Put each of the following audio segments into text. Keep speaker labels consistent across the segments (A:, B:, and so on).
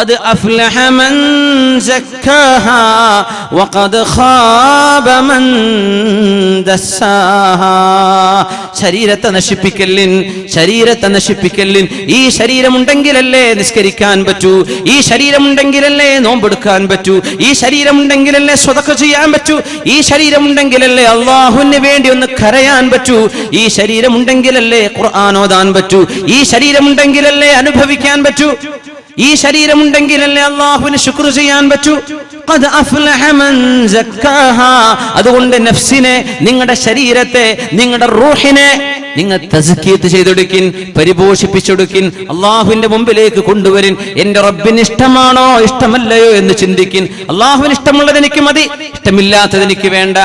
A: അത് അഫ്ലഹ മൻ സക്കാഹാ വഖദ് ഖാബ മൻ ദസ്സാഹാ ശരീരത്തെ നശിപ്പിക്കല്ലിൻ ശരീരത്തെ നശിപ്പിക്കല്ലിൻ ഈ ശരീരമുണ്ടെങ്കിലല്ലേ നിസ്കരിക്കാൻ പറ്റൂ? ഈ ശരീരമുണ്ടെങ്കിലല്ലേ നോമ്പെടുക്കാൻ പറ്റൂ? ഈ ശരീരമുണ്ടെങ്കിലല്ലേ സ്വതക്ക ചെയ്യാൻ പറ്റൂ? ഈ ശരീരമുണ്ടെങ്കിലല്ലേ അള്ളാഹുവിന് വേണ്ടി ഒന്ന് കരയാൻ പറ്റൂ? ഈ ശരീരമുണ്ടെങ്കിലല്ലേ ഖുർആൻ ഓതാൻ പറ്റൂ? ഈ ശരീരമുണ്ടെങ്കിലല്ലേ അനുഭവിക്കാൻ പറ്റൂ? ഈ ശരീരമുണ്ടെങ്കിലല്ലേ അള്ളാഹുവിന് ശുക്ർ ചെയ്യാൻ പറ്റൂ. അതുകൊണ്ട് നഫ്സിനെ നിങ്ങളുടെ ശരീരത്തെ നിങ്ങളുടെ റൂഹിനെ നിങ്ങൾ തസ്കീത്ത് ചെയ്തെടുക്കിൻ പരിപോഷിപ്പിച്ചെടുക്കിൻ അള്ളാഹുവിന്റെ മുമ്പിലേക്ക് കൊണ്ടുവരിൻ. എന്റെ റബ്ബിന് ഇഷ്ടമാണോ ഇഷ്ടമല്ലയോ എന്ന് ചിന്തിക്കിൻ. അള്ളാഹുവിന് ഇഷ്ടമുള്ളത് എനിക്ക് മതി ഇഷ്ടമില്ലാത്തത് എനിക്ക് വേണ്ട.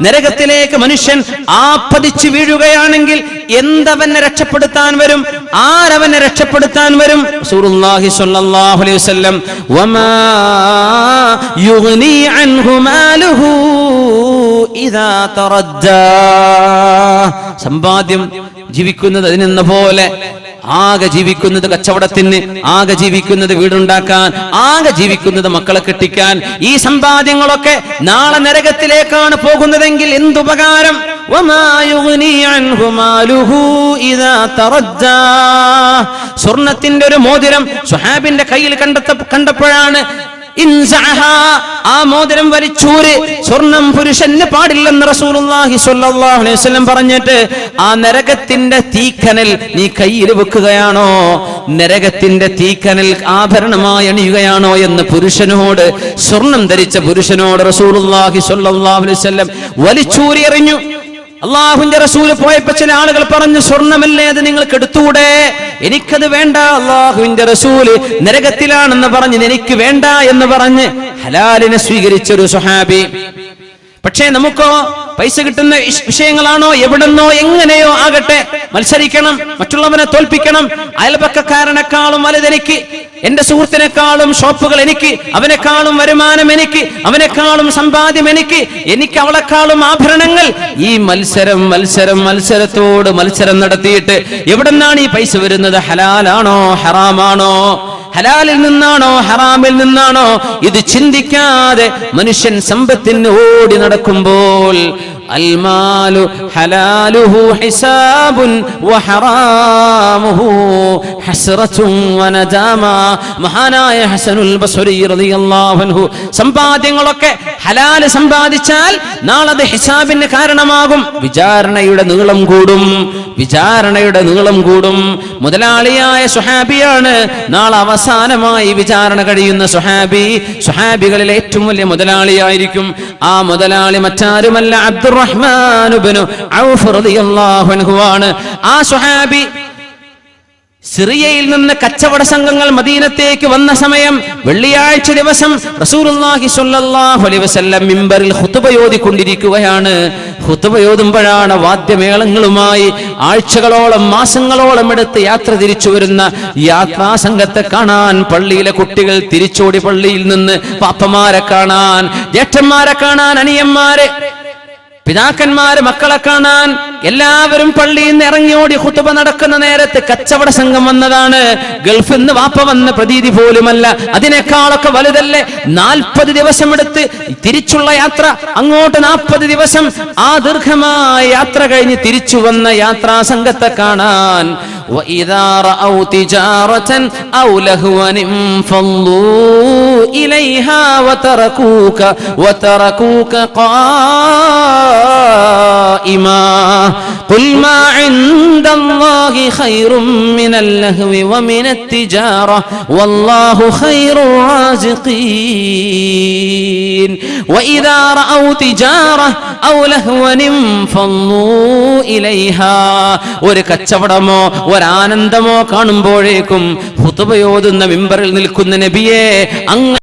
A: നരകത്തിലേക്ക് മനുഷ്യൻ ആപ്പതിച്ചു വീഴുകയാണെങ്കിൽ എന്തവനെ രക്ഷപ്പെടുത്താൻ വരും? ആരവനെ രക്ഷപ്പെടുത്താൻ വരും? അലൈഹി വസല്ലം. വമാ സമ്പാദ്യം ജീവിക്കുന്നത് അതിനെന്ന പോലെ ആകെ ജീവിക്കുന്നത് കച്ചവടത്തിന് ആകെ ജീവിക്കുന്നത് വീടുണ്ടാക്കാൻ ആകെ ജീവിക്കുന്നത് മക്കളെ കെട്ടിക്കാൻ. ഈ സമ്പാദ്യങ്ങളൊക്കെ നാളെ നരകത്തിലേക്കാണ് പോകുന്നതെങ്കിൽ എന്തുപകാരം. സ്വർണത്തിന്റെ ഒരു മോതിരം സുഹാബിന്റെ കയ്യിൽ കണ്ടെത്ത കണ്ടപ്പോഴാണ് ആ മോതിരം വലിച്ചൂര് സ്വർണം പുരുഷന് പാടില്ലെന്ന് റസൂലുള്ളാഹി സ്വല്ലല്ലാഹു അലൈഹി വസല്ലം പറഞ്ഞിട്ട് ആ നരകത്തിന്റെ തീക്കനൽ നീ കയ്യിൽ വെക്കുകയാണോ? നരകത്തിന്റെ തീക്കനൽ ആഭരണമായി അണിയുകയാണോ എന്ന് പുരുഷനോട് സ്വർണം ധരിച്ച പുരുഷനോട് റസൂലുള്ളാഹി സ്വല്ലല്ലാഹു അലൈഹി വസല്ലം വലിച്ചൂരി എറിഞ്ഞു അള്ളാഹുവിന്റെ റസൂൽ പോയപ്പോ ചില ആളുകൾ പറഞ്ഞു സ്വർണമല്ലേ അത് നിങ്ങൾക്ക് എടുത്തൂടെ എനിക്കത് വേണ്ട. അള്ളാഹുവിന്റെ റസൂൽ നരകത്തിലാണെന്ന് പറഞ്ഞ് എനിക്ക് വേണ്ട എന്ന് പറഞ്ഞ് ഹലാലിനെ സ്വീകരിച്ചൊരു സുഹാബി പക്ഷേ നമുക്കോ പൈസ കിട്ടുന്ന വിഷയങ്ങളാണോ എവിടെന്നോ എങ്ങനെയോ ആകട്ടെ മത്സരിക്കണം മറ്റുള്ളവനെ തോൽപ്പിക്കണം. അയൽപക്കക്കാരനെക്കാളും വലുതെനിക്ക് എന്റെ സുഹൃത്തിനെക്കാളും ഷോപ്പുകൾ എനിക്ക് അവനെക്കാളും വരുമാനം എനിക്ക് അവനെക്കാളും സമ്പാദ്യം എനിക്ക് എനിക്ക് അവളെക്കാളും ആഭരണങ്ങൾ. ഈ മത്സരം മത്സരം മത്സരത്തോട് മത്സരം നടത്തിയിട്ട് എവിടെന്നാണ് ഈ പൈസ വരുന്നത്? ഹലാലാണോ ഹറാമാണോ? ഹലാലിൽ നിന്നാണോ ഹറാമിൽ നിന്നാണോ? ഇത് ചിന്തിക്കാതെ മനുഷ്യൻ സമ്പത്തിന് ഓടി നടക്കുമ്പോൾ അൽമാലു ഹലാലുഹു ഹിസാബുൻ വഹറാമുഹു ഹസ്റത്തും വനദാമ മഹാനായ ഹസനുൽ ബസ്രി റളിയല്ലാഹു അൻഹു സമ്പാദ്യങ്ങളൊക്കെ ഹലാൽ സമ്പാദിച്ചാൽ നാളെ അത് ഹിസാബിന് കാരണമാകും. വിചാരണയുടെ നീളം കൂടും. വിചാരണയുടെ നീളം കൂടും. മുതലാളിയായ സുഹാബിയാണ് നാളെ അവസാനമായി വിചാരണ കഴിയുന്ന സുഹാബി സുഹാബികളിൽ ഏറ്റവും വലിയ മുതലാളിയായിരിക്കും. ആ മുതലാളി മറ്റാരുമല്ല? അബ്ദുറഹ്മാൻ ആണ്. ആ സുഹാബി സിറിയയിൽ നിന്ന് കച്ചവട സംഘങ്ങൾ മദീനത്തേക്ക് വന്ന സമയം വെള്ളിയാഴ്ച ദിവസം റസൂലുള്ളാഹി സ്വല്ലല്ലാഹു അലൈഹി വസല്ലം മിമ്പറിൽ വാദ്യമേളങ്ങളുമായി ആഴ്ചകളോളം മാസങ്ങളോളം എടുത്ത് യാത്ര തിരിച്ചു വരുന്ന യാത്രാ സംഘത്തെ കാണാൻ പള്ളിയിലെ കുട്ടികൾ തിരിച്ചോടി പള്ളിയിൽ നിന്ന് പാപ്പമാരെ കാണാൻ ജ്യേഷ്ഠന്മാരെ കാണാൻ അനിയന്മാരെ പിതാക്കന്മാര് മക്കളെ കാണാൻ എല്ലാവരും പള്ളിയിൽ നിന്ന് ഇറങ്ങിയോടി കുത്തുബ നടക്കുന്ന നേരത്ത് കച്ചവട സംഘം വന്നതാണ്. ഗൾഫിൽ നിന്ന് വാപ്പ വന്ന പ്രതീതി പോലുമല്ല. അതിനേക്കാളൊക്കെ വലുതല്ലേ? നാൽപ്പത് ദിവസം എടുത്ത് തിരിച്ചുള്ള യാത്ര അങ്ങോട്ട് നാൽപ്പത് ദിവസം ആ ദീർഘമായ യാത്ര കഴിഞ്ഞ് തിരിച്ചു വന്ന യാത്രാ സംഘത്തെ കാണാൻ وإذا رأوا تجارة أو لهوا انفضوا إليها وتركوك وتركوك قائما قل ما عند الله خير من اللهو ومن التجارة والله خير الرازقين وإذا رأوا تجارة أو لهوا انفضوا إليها ഒരു കച്ചവടമോ ഒരാനന്ദമോ കാണുമ്പോഴേക്കും ഹുതുബയോതുന്ന മിമ്പറിൽ നിൽക്കുന്ന നബിയെ അങ്ങ്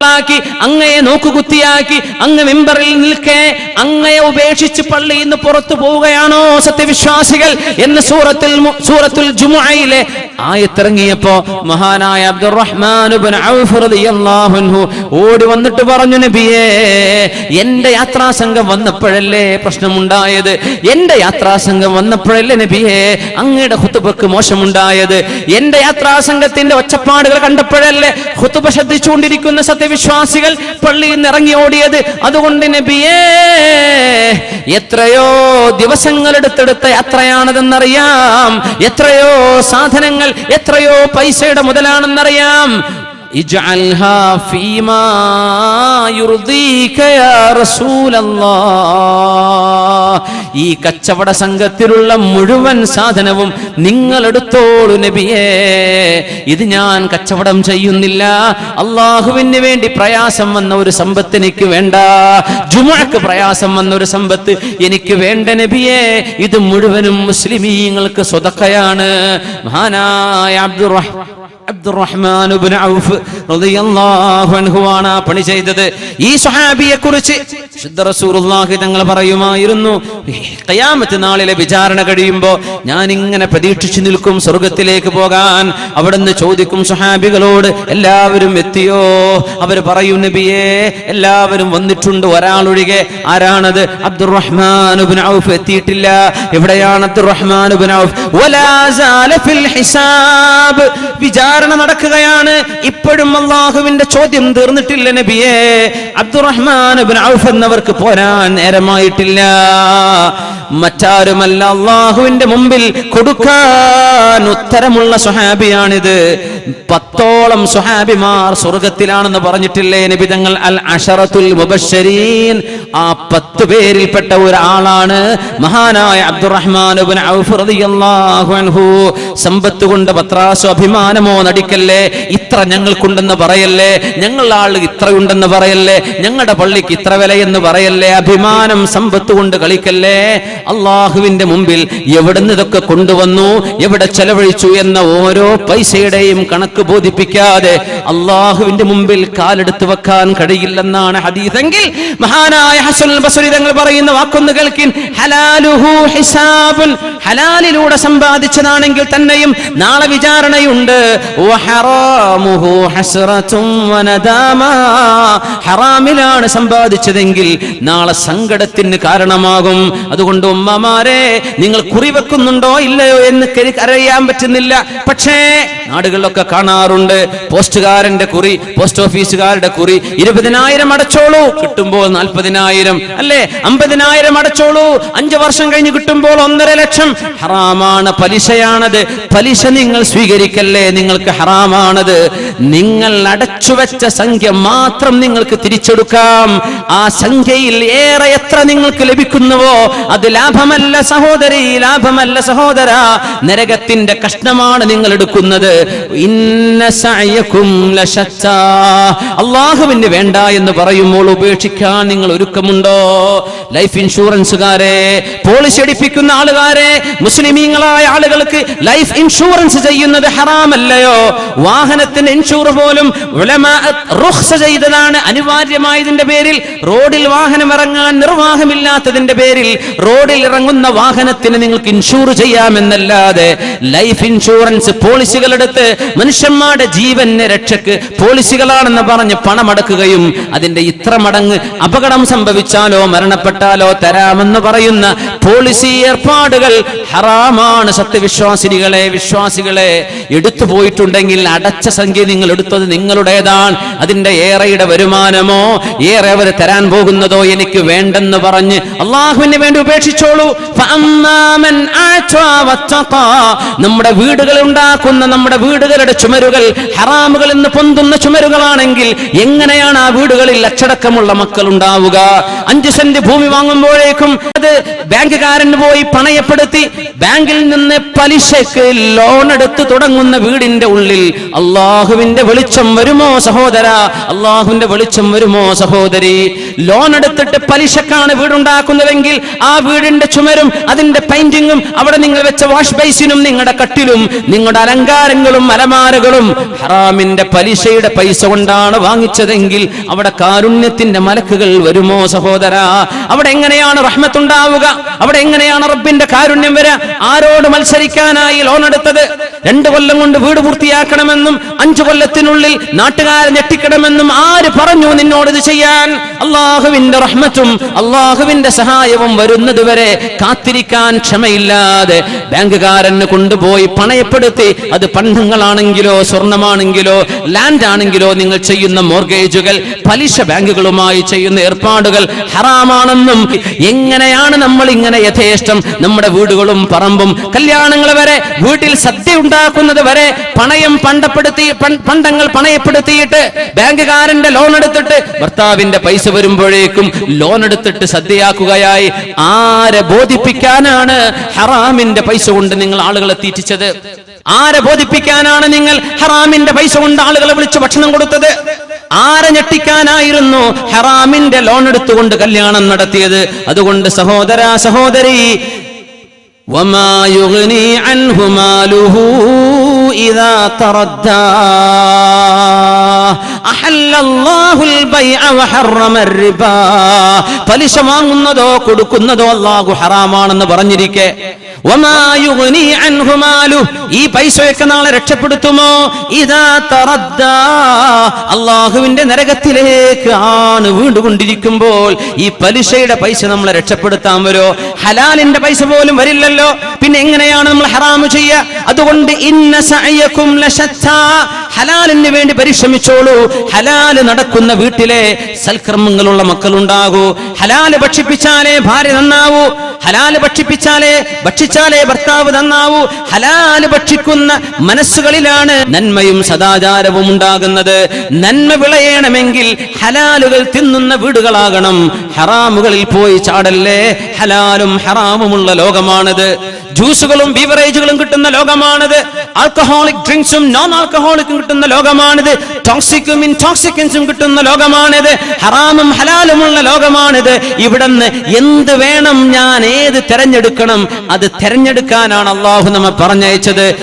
A: ാക്കി അങ്ങയെ നോക്കുകുത്തിയാക്കി അങ്ങ് മെമ്പറിൽ നിൽക്കേ അങ്ങയെ ഉപേക്ഷിച്ച് പള്ളിയിൽ നിന്ന് പുറത്തു പോവുകയാണോ സത്യവിശ്വാസികൾ എന്ന് സൂറത്തിൽ സൂറത്തുൽ ജുമുഅയിലെ ആയത്തിറങ്ങിയപ്പോ മഹാനായ അബ്ദുറഹ്മാൻ ഇബ്നു ഔഫ് റളിയല്ലാഹു അൻഹു ഓടി വന്നിട്ട് പറഞ്ഞു നബിയേ എന്റെ യാത്രാസംഘം വന്നപ്പോഴല്ലേ പ്രശ്നമുണ്ടായത്? എന്റെ യാത്രാ സംഘം വന്നപ്പോഴല്ലേ നബിയേ അങ്ങയുടെ ഹുത്തുബക്ക് മോശമുണ്ടായത്? എന്റെ യാത്രാ സംഘത്തിന്റെ ഒച്ചപ്പാടുകൾ കണ്ടപ്പോഴല്ലേ ഹുത്തുബ ശ്രദ്ധിച്ചുകൊണ്ടിരിക്കുന്ന സത്യവിശ്വാസികൾ പള്ളിയിൽ നിന്ന് ഇറങ്ങി ഓടിയത്. അതുകൊണ്ട് നബിയേ എത്രയോ ദിവസങ്ങൾ എടുത്തെടുത്ത യാത്രയാണതെന്നറിയാം. എത്രയോ സാധനങ്ങൾ എത്രയോ പൈസയുടെ മുതലാണെന്നറിയാം. ഇജ്അൽഹാ ഫീമാ يا യാ റസൂലല്ലാഹ്. ഈ കച്ചവട സംഘത്തിലുള്ള മുഴുവൻ സാധനവും നിങ്ങൾ എടുത്തോളൂ നബിയേ. ഇത് ഞാൻ കച്ചവടം ചെയ്യുന്നില്ല. അള്ളാഹുവിന് വേണ്ടി പ്രയാസം വന്ന ഒരു സമ്പത്ത് എനിക്ക് വേണ്ട. ജുമാക്ക് പ്രയാസം വന്ന ഒരു സമ്പത്ത് എനിക്ക് വേണ്ട നബിയേ. ഇത് മുഴുവനും മുസ്ലിമീങ്ങൾക്ക് സ്വതക്കയാണ്. മഹാനായ അബ്ദുറഹ്മാൻ അബ്ദുറഹ്മാൻ ഔഫ് ആണ് ആ പണി ചെയ്തത്. ഈ സ്വഹാബിയെ കുറിച്ച് റസൂലുള്ളാഹി തങ്ങൾ പറയുമായിരുന്നു ഖിയാമത്ത് നാളിലെ വിചാരണ കഴിയുമ്പോൾ ഞാൻ ഇങ്ങനെ പ്രതീക്ഷിച്ചു നിൽക്കും സ്വർഗത്തിലേക്ക് പോകാൻ. അവിടുന്ന് ചോദിക്കും സുഹാബികളോട് എല്ലാവരും എത്തിയോ? അവർ പറയും നബിയേ എല്ലാവരും വന്നിട്ടുണ്ട് ഒരാളൊഴികെ. ആരാണത്? അബ്ദുറഹ്മാൻ ഔഫ് എത്തിയിട്ടില്ല. എവിടെയാണ് അബ്ദുറഹ്മാൻ ഔഫ്? ഹിസാബ്. വിചാരണ നടക്കുകയാണ്. ഇപ്പോഴും അള്ളാഹുവിന്റെ ചോദ്യം തീർന്നിട്ടില്ല നബിയെ. അബ്ദുറഹ്മാൻ ഔഫ് എന്നവർക്ക് പോരാൻ നേരമായിട്ടില്ല. മറ്റാരുമല്ല അള്ളാഹുവിന്റെ മുമ്പിൽ കൊടുക്കാൻ ഉത്തരമുള്ള സുഹാബിയാണിത് പത്തോളം സുഹാബിമാർ സ്വർഗത്തിലാണെന്ന് പറഞ്ഞിട്ടില്ലേ നിബിതങ്ങൾ അൽ അഷറത്തുൽ മുബശ്ശരീൻ. ആ പത്ത് പേരിൽപ്പെട്ട ഒരാളാണ് മഹാനായ അബ്ദുറഹ്മാൻ സമ്പത്ത് കൊണ്ട് പത്രാസോ അഭിമാനമോ നടിക്കല്ലേ? ഇത്ര ഞങ്ങൾക്കുണ്ടെന്ന് പറയല്ലേ? ഞങ്ങൾ ആൾ ഇത്ര ഉണ്ടെന്ന് പറയല്ലേ? ഞങ്ങളുടെ പള്ളിക്ക് ഇത്ര വിലയെന്ന് പറയല്ലേ? അഭിമാനം സമ്പത്ത് കൊണ്ട് കളിക്കല്ലേ? അള്ളാഹുവിന്റെ മുമ്പിൽ എവിടുന്ന് ഇതൊക്കെ കൊണ്ടുവന്നു? എവിടെ ചെലവഴിച്ചു എന്ന ഓരോ പൈസയുടെയും കണക്ക് ബോധിപ്പിക്കാതെ അള്ളാഹുവിന്റെ മുമ്പിൽ കാലെടുത്ത് വെക്കാൻ കഴിയില്ലെന്നാണ് ഹദീസെങ്കിൽ മഹാനായ ഹസൻ ബസരി തങ്ങൾ പറയുന്ന വാക്കൊന്ന് കേൾക്കിൻ. ഹലാലുഹു ഹിസാബുൻ. ഹലാലിലൂടെ സമ്പാദിച്ചതാണെങ്കിൽ തന്നെയും നാളെ വിചാരണയുണ്ട്. ഹറാമിലാണ് സമ്പാദിച്ചതെങ്കിൽ നാളെ സങ്കടത്തിന് കാരണമാകും. അതുകൊണ്ട് ഉമ്മമാരെ നിങ്ങൾ കുറിവെക്കുന്നുണ്ടോ ഇല്ലയോ എന്ന് അറിയാൻ പറ്റുന്നില്ല. പക്ഷേ നാടുകളിലൊക്കെ കാണാറുണ്ട് പോസ്റ്റുകാരന്റെ കുറി പോസ്റ്റ് ഓഫീസുകാരുടെ കുറി ഇരുപതിനായിരം അടച്ചോളൂ. കിട്ടുമ്പോൾ നാൽപ്പതിനായിരം അല്ലേ? അമ്പതിനായിരം അടച്ചോളൂ. അഞ്ചു വർഷം കഴിഞ്ഞ് കിട്ടുമ്പോൾ ഒന്നര ലക്ഷം. ഹറാമാണ് പലിശയാണത്. പലിശ നിങ്ങൾ സ്വീകരിക്കല്ലേ? നിങ്ങൾക്ക് ഹറാമാണത്. നിങ്ങൾ അടച്ചു വെച്ച സംഖ്യ മാത്രം നിങ്ങൾക്ക് തിരിച്ചെടുക്കാം. ആ സംഖ്യയിൽ ഏറെ എത്ര നിങ്ങൾക്ക് ലഭിക്കുന്നുവോ അത് ലാഭമല്ല സഹോദരി ലാഭമല്ല സഹോദര. നരകത്തിന്റെ കഷ്ണമാണ് നിങ്ങൾ എടുക്കുന്നത്. അള്ളാഹുവിന് വേണ്ട എന്ന് പറയുമ്പോൾ ഉപേക്ഷിക്കാൻ നിങ്ങൾ ഒരുക്കമുണ്ടോ? ലൈഫ് ഇൻഷുറൻസുകാരെ പോളിസി അടിപ്പിക്കുന്ന ആളുകാരെ മുസ്ലിമീങ്ങളായ ആളുകൾക്ക് ലൈഫ് ഇൻഷുറൻസ് ചെയ്യുന്നത് ഹറാമല്ലയോ? വാഹനത്തിന് ഇൻഷൂർ പോലും റുഖ്സ ചെയ്തതാണ് അനിവാര്യമായതിന്റെ പേരിൽ. റോഡിൽ വാഹനം ഇറങ്ങാൻ നിർവാഹമില്ലാത്തതിന്റെ പേരിൽ റോഡിൽ ഇറങ്ങുന്ന വാഹനത്തിന് നിങ്ങൾക്ക് ഇൻഷൂർ ചെയ്യാമെന്നല്ലാതെ ലൈഫ് ഇൻഷുറൻസ് പോളിസികൾ എടുത്ത് മനുഷ്യന്മാരുടെ ജീവന് രക്ഷക്ക് പോളിസികളാണെന്ന് പറഞ്ഞ് പണമടക്കുകയും അതിന്റെ ഇത്ര മടങ്ങ് അപകടം സംഭവിച്ചാലോ മരണപ്പെട്ടാലോ തരാമെന്ന് പറയുന്ന പോളിസി ഏർപ്പാടുകൾ ഹറാമാണ് സത്യവിശ്വാസിനികളെ വിശ്വാസികളെ. എടുത്തു പോയിട്ടുണ്ടെങ്കിൽ അടച്ച സംഖ്യ നിങ്ങൾ എടുത്തത് നിങ്ങളുടേതാണ്. അതിന്റെ ഏറെയുടെ വരുമാനമോ ഏറെ അവർ തരാൻ പോകുന്നതോ എനിക്ക് വേണ്ടെന്ന് പറഞ്ഞ് അള്ളാഹുവിന് വേണ്ടി ഉപേക്ഷിച്ചോളൂ. നമ്മുടെ വീടുകൾ ഉണ്ടാക്കുന്ന നമ്മുടെ വീടുകളുടെ ചുമരുകൾ ഹറാമുകൾ എന്ന് പൊന്തുന്ന ചുമരുകളാണെങ്കിൽ എങ്ങനെയാണ് ആ വീടുകളിൽ അച്ചടക്കമുള്ള മക്കൾ ഉണ്ടാവുക? അഞ്ച് സെന്റ് ഭൂമി വാങ്ങുമ്പോഴേക്കും അത് ബാങ്കുകാരൻ പോയി പണയപ്പെടുത്തി ബാങ്കിൽ നിന്ന് പലിശക്ക് ലോൺ എടുത്ത് തുടങ്ങുന്ന വീടിന്റെ ഉള്ളിൽ അള്ളാഹുവിന്റെ വെളിച്ചം വരുമോ സഹോദര? അള്ളാഹുവിന്റെ വെളിച്ചം വരുമോ സഹോദരി? ലോൺ എടുത്തിട്ട് പലിശക്കാണ് വീടുണ്ടാക്കുന്നതെങ്കിൽ ആ വീടിന്റെ ചുമരും അതിന്റെ പെയിന്റിങ്ങും അവിടെ നിങ്ങൾ വെച്ച വാഷ് ബേസിനും നിങ്ങളുടെ കട്ടിലും നിങ്ങളുടെ അലങ്കാരങ്ങളും അലമാരകളും ഹറാമിന്റെ പലിശയുടെ പൈസ കൊണ്ടാണ് വാങ്ങിച്ചതെങ്കിൽ അവിടെ കാരുണ്യത്തിന്റെ മലക്കുകൾ വരുമോ സഹോദര? അവിടെ എങ്ങനെയാണ് റഹ്മത്തുണ്ടാവുക അവിടെ എങ്ങനെയാണ് റബ്ബിന്റെ കാരുണ്യം വരെ ആരോട് മത്സരിക്കാനായി ലോൺ എടുത്തത്? രണ്ടു കൊല്ലം കൊണ്ട് വീട് പൂർത്തിയാക്കണമെന്നും അഞ്ചു കൊല്ലത്തിനുള്ളിൽ നാട്ടുകാരെ ഞെട്ടിക്കണമെന്നും ആര് പറഞ്ഞു നിന്നോട് ഇത് ചെയ്യാൻ? അള്ളാഹുവിന്റെ റഹ്മത്തും അള്ളാഹുവിന്റെ സഹായവും വരുന്നതുവരെ കാത്തിരിക്കാൻ ക്ഷമയില്ലാതെ ബാങ്കുകാരന് കൊണ്ടുപോയി പണയപ്പെടുത്തി അത് പണ്ടങ്ങളാണെങ്കിലോ സ്വർണമാണെങ്കിലോ ലാൻഡ് ആണെങ്കിലോ നിങ്ങൾ ചെയ്യുന്ന മോർഗേജുകൾ പലിശ ബാങ്കുകളുമായി ചെയ്യുന്ന ഏർപ്പാടുകൾ ഹറാമാണെന്നും എങ്ങനെയാണ് നമ്മൾ ഇങ്ങനെ യഥേഷ്ടം നമ്മുടെ വീടുകളും പറമ്പും? കല്യാണങ്ങൾ വരെ വീട്ടിൽ സദ്യ ഉണ്ടാക്കുന്നത് വരെ പണയം പണ്ടപ്പെടുത്തി പണ്ടങ്ങൾ പണയപ്പെടുത്തിയിട്ട് ബാങ്കുകാരന്റെ ലോൺ എടുത്തിട്ട് ഭർത്താവിന്റെ പൈസ വരുമ്പോഴേക്കും ലോൺ എടുത്തിട്ട് സദ്യയാക്കുകയായി. ആരെ ബോധിപ്പിക്കാനാണ് ഹറാമിന്റെ പൈസ കൊണ്ട് നിങ്ങൾ ആളുകളെ തീറ്റിച്ചത്? ആരെ ബോധിപ്പിക്കാനാണ് നിങ്ങൾ ഹറാമിന്റെ പൈസ കൊണ്ട് ആളുകളെ വിളിച്ച് ഭക്ഷണം കൊടുത്തത്? ആരെ ഞെട്ടിക്കാനായിരുന്നു ഹറാമിന്റെ ലോൺ എടുത്തുകൊണ്ട് കല്യാണം നടത്തിയത്? അതുകൊണ്ട് സഹോദര സഹോദരി وما يغني عنه ماله إذا تردى أحل الله البيع وحرم الربا പലിശ വാങ്ങുന്നതോ കൊടുക്കുന്നതോ അള്ളാഹു ഹറാമാണെന്ന് പറഞ്ഞിരിക്കെ ഈ പൈസയൊക്കെ നാളെ രക്ഷപ്പെടുത്തുമോ? ഇതാ അള്ളാഹുവിന്റെ നരകത്തിലേക്ക് ആണ് വീണ്ടുകൊണ്ടിരിക്കുമ്പോൾ ഈ പലിശയുടെ പൈസ നമ്മളെ രക്ഷപ്പെടുത്താൻ വരോ ഹലാലിന്റെ പൈസ പോലും വരില്ലല്ലോ. പിന്നെ എങ്ങനെയാണ് നമ്മൾ ഹറാമ് ചെയ്യുക അതുകൊണ്ട് ഇന്ന. ഹലാലിന് വേണ്ടി പരിശ്രമിച്ചോളൂ. ഹലാൽ നടക്കുന്ന വീട്ടിലെ സൽക്കർമ്മങ്ങളുള്ള മക്കളുണ്ടാകൂ. ഹലാൽ ഭക്ഷിപ്പിച്ചാലേ ഭാര്യ നന്നാവൂ. ഹലാൽ ഭക്ഷിപ്പിച്ചാലേ ഭക്ഷിച്ചാലേ ഭർത്താവ് നന്നാവൂ. ഹലാൽ ഭക്ഷിക്കുന്ന മനസ്സുകളിലാണ് നന്മയും സദാചാരവും ഉണ്ടാകുന്നത്. നന്മ വിളയണമെങ്കിൽ ഹലാലുകൾ തിന്നുന്ന വീടുകളാകണം. ഹറാമുകളിൽ പോയി ചാടല്ലേ? ഹലാലും ഹറാമുമുള്ള ലോകമാണിത്. ജ്യൂസുകളും ബീവറേജുകളും കിട്ടുന്ന ലോകമാണിത്. ആൽക്കഹോളിക് ഡ്രിങ്ക്സും നോൺ ആൽക്കഹോളിക്കും കിട്ടുന്ന ലോകമാണിത്. ടോക്സിക്കും ഇൻടോക്സിക്കൻസും കിട്ടുന്ന ലോകമാണിത്. ഹറാമും ഹലാലുമുള്ള ലോകമാണിത്. ഇവിടുന്ന് എന്ത് വേണം ഞാൻ ഏത് തെരഞ്ഞെടുക്കണം അത് തെരഞ്ഞെടുക്കാനാണ് അള്ളാഹു നമ്മെ പറഞ്ഞയച്ചത്.